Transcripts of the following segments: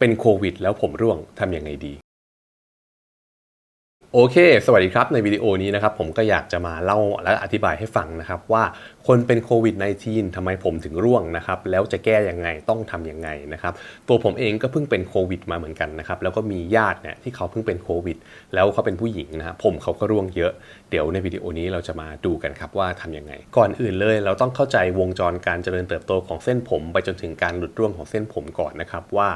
เป็นโควิด แล้วผมร่วงทำยังไงดี โอเค สวัสดีครับ ในวิดีโอนี้นะครับผมก็อยากจะมาเล่าและอธิบายให้ฟังนะครับว่าคนเป็นโควิด -19 ทำไมผมถึงร่วงนะครับแล้วจะแก้ยังไงต้องทำยังไงนะครับตัวผมเองก็เพิ่งเป็นโควิดมาเหมือนกันนะครับแล้วก็มีญาติเนี่ยที่เขาเพิ่งเป็นโควิด แล้วเขาเป็นผู้หญิงนะครับผมเขาก็ร่วงเยอะ เดี๋ยวในวิดีโอนี้เราจะมาดูกันครับว่าทำยังไง ก่อนอื่นเลยเราต้องเข้าใจวงจรการเจริญเติบโตของเส้นผม ไปจนถึงการหลุดร่วงของเส้นผมก่อนนะครับว่า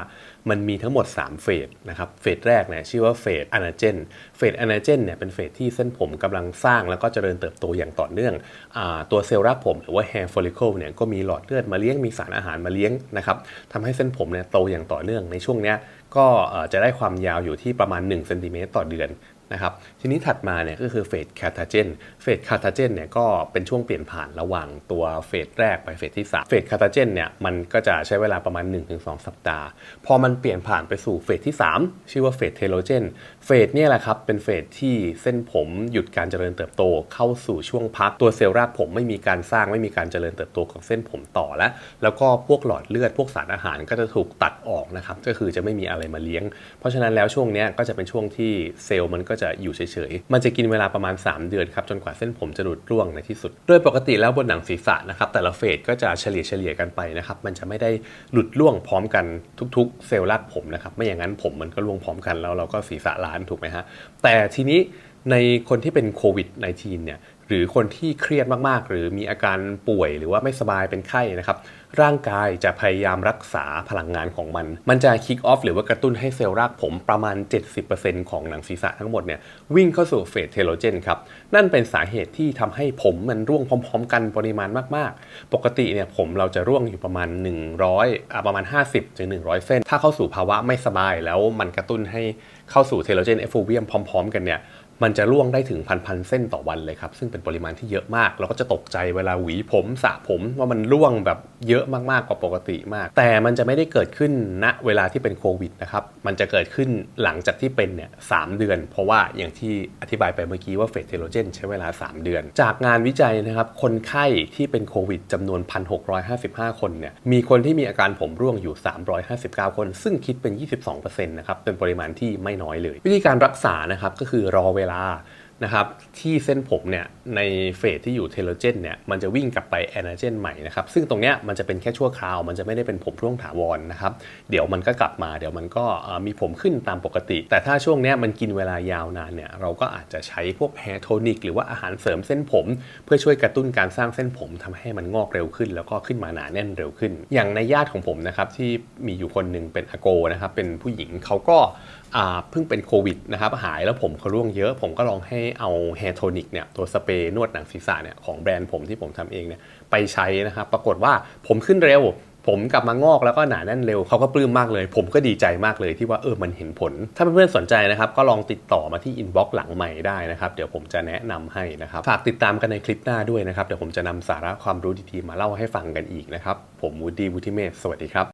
มันมีทั้งหมด 3 เฟสนะครับเฟสแรกเนี่ยชื่อว่าเฟสอนาเจนเฟสอนาเจนเนี่ยเป็นเฟสที่เส้นผมกำลังสร้างแล้วก็เจริญเติบโตอย่างต่อเนื่องอตัวเซลล์รากผมหรือว่า hair follicle เนี่ยก็มีหลอดเลือดมาเลี้ยงมีสารอาหารมาเลี้ยงนะครับทำให้เส้นผมเนี่ยโตอย่างต่อเนื่องในช่วงเนี้ยก็จะได้ความยาวอยู่ที่ประมาณ1เซนติเมตรต่อเดือน นะครับทีนี้ถัดมาเนี่ยก็คือเฟสคาทาเจนเฟสคาทาเจนเนี่ยก็เป็นช่วงเปลี่ยนผ่านระหว่างตัวเฟสแรกไปเฟสที่3เฟสคาทาเจนเนี่ยมันก็จะใช้เวลาประมาณ 1-2 สัปดาห์ พอมันเปลี่ยนผ่านไปสู่เฟสที่ 3 ชื่อว่าเฟสเทโลเจนเฟสเนี่ยแหละครับเป็นเฟสที่เส้นผมหยุดการเจริญเติบโต เข้าสู่ช่วงพักตัวเซลล์รากผมไม่มีการสร้างไม่มีการเจริญเติบโตของเส้นผมต่อแล้ว แล้วก็พวกหลอดเลือดพวกสารอาหารก็จะถูกตัดออกนะครับก็คือจะไม่มีอะไรมาเลี้ยง เพราะฉะนั้นแล้วช่วงนี้ก็จะเป็นช่วงที่เซลล์มันก็จะอยู่เฉยๆ มันจะกินเวลาประมาณ 3 เดือนครับจนกว่าเส้นผมจะหลุดร่วงในที่สุด โดยปกติแล้วบนหนังศีรษะนะครับแต่ละเฟสก็จะเฉลี่ยเฉลี่ยกันไปนะครับมันจะไม่ได้หลุดร่วงพร้อมกันทุกๆ เซลล์รากผมนะครับไม่อย่างนั้นผมมันก็ร่วงพร้อมกันแล้วเราก็ศีรษะล้านถูกไหมฮะแต่ทีนี้ในคนที่เป็นโควิด -19 เนี่ย หรือคนที่เครียดมากๆ หรือมีอาการป่วยหรือว่าไม่สบายเป็นไข้นะครับ ร่างกายจะพยายามรักษาพลังงานของมัน มันจะคิกออฟหรือว่ากระตุ้นให้เซลล์รากผมประมาณ 70%ของหนังศีรษะทั้งหมดเนี่ยวิ่งเข้าสู่เฟสเทโลเจนครับ นั่นเป็นสาเหตุที่ทำให้ผมมันร่วงพร้อม ๆ กันปริมาณมากๆ ปกติเนี่ยผมเราจะร่วงอยู่ประมาณ 100อะประมาณ 50ถึง100 เส้น ถ้าเข้าสู่ภาวะไม่สบายแล้วมันกระตุ้นให้เข้าสู่เทโลเจนเอฟโฟเวียมพร้อม ๆ กันเนี่ย มันจะร่วงได้ถึงพันพันเส้นต่อวันเลยครับ ซึ่งเป็นปริมาณที่เยอะมาก เราก็จะตกใจเวลาหวีผมสระผมว่ามันร่วงแบบเยอะมากๆกว่าปกติมาก แต่มันจะไม่ได้เกิดขึ้นณเวลาที่เป็นโควิดนะครับ มันจะเกิดขึ้นหลังจากที่เป็นเนี่ยสเดือน เพราะว่าอย่างที่อธิบายไปเมื่อกี้ว่าเฟสเทโลเจนใช้เวลา 3 เดือน จากงานวิจัยนะครับ คนไข้ที่เป็นโควิดจำนวน 1,655 คนเนี่ย มีคนที่มีอาการผมร่วงอยู่ 359 คน ซึ่งคิดเป็น 22%นะครับ เป็นปริมาณที่ไม่น้อยเลย วิธีการรักษานะครับก็คือรอเวลา นะครับที่เส้นผมเนี่ยในเฟสที่อยู่เทโลเจนเนี่ยมันจะวิ่งกลับไปแอนาเจนใหม่นะครับซึ่งตรงเนี้ยมันจะเป็นแค่ชั่วคราว มันจะไม่ได้เป็นผมร่วงถาวรนนะครับเดี๋ยวมันก็กลับมาเดี๋ยวมันก็มีผมขึ้นตามปกติ แต่ถ้าช่วงเนี้ยมันกินเวลายาวนานเนี่ยเราก็อาจจะใช้พวกแฮร์โทนิกหรือว่าอาหารเสริมเส้นผม เพื่อช่วยกระตุ้นการสร้างเส้นผมทำให้มันงอกเร็วขึ้น แล้วก็ขึ้นมาหนาแน่นเร็วขึ้น อย่างในญาติของผมนะครับที่มีอยู่คนหนึ่งเป็นอาโกนะครับเป็นผู้หญิงเขาก็เพิ่งเป็นโควิดนะครับหายแล้วผมเขาร่วงเยอะผมก็ลองให้เอาแฮร์โทนิกเนี่ยตัวสเปรย์นวดหนังศีรษะเนี่ยของแบรนด์ผมที่ผมทำเองเนี่ยไปใช้นะครับปรากฏว่าผมขึ้นเร็ว ผมกลับมางอกแล้วก็หนาแน่นเร็วเขาก็ปลื้มมากเลย ผมก็ดีใจมากเลยที่ว่าเออมันเห็นผล ถ้าเพื่อนๆสนใจนะครับ ก็ลองติดต่อมาที่อินบ็อกซ์หลังใหม่ได้นะครับ เดี๋ยวผมจะแนะนำให้นะครับ ฝากติดตามกันในคลิปหน้าด้วยนะครับ เดี๋ยวผมจะนำสาระความรู้ดีๆมาเล่าให้ฟังกันอีกนะครับ ผมวูดดี้วูดดี้เมสสวัสดีครับ